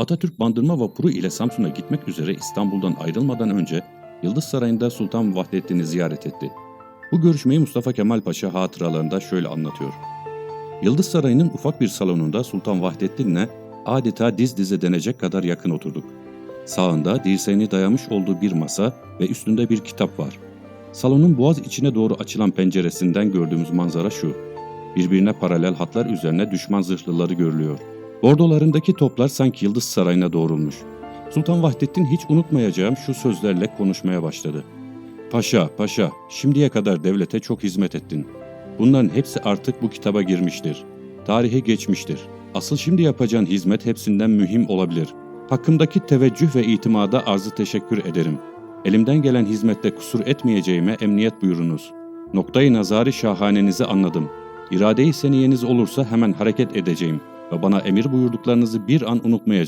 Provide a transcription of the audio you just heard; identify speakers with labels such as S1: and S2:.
S1: Atatürk bandırma vapuru ile Samsun'a gitmek üzere İstanbul'dan ayrılmadan önce Yıldız Sarayı'nda Sultan Vahdettin'i ziyaret etti. Bu görüşmeyi Mustafa Kemal Paşa hatıralarında şöyle anlatıyor. Yıldız Sarayı'nın ufak bir salonunda Sultan Vahdettin'le adeta diz dize denecek kadar yakın oturduk. Sağında dirseğini dayamış olduğu bir masa ve üstünde bir kitap var. Salonun boğaz içine doğru açılan penceresinden gördüğümüz manzara şu. Birbirine paralel hatlar üzerine düşman zırhlıları görülüyor. Bordolarındaki toplar sanki Yıldız Sarayı'na doğrulmuş. Sultan Vahdettin hiç unutmayacağım şu sözlerle konuşmaya başladı. Paşa, paşa, şimdiye kadar devlete çok hizmet ettin. Bunların hepsi artık bu kitaba girmiştir. Tarihe geçmiştir. Asıl şimdi yapacağın hizmet hepsinden mühim olabilir. Hakkımdaki teveccüh ve itimada arzı teşekkür ederim. Elimden gelen hizmette kusur etmeyeceğime emniyet buyurunuz. Noktayı nazari şahanenizi anladım. İrade-i seniyeniz olursa hemen hareket edeceğim ve bana emir buyurduklarınızı bir an unutmayacağım.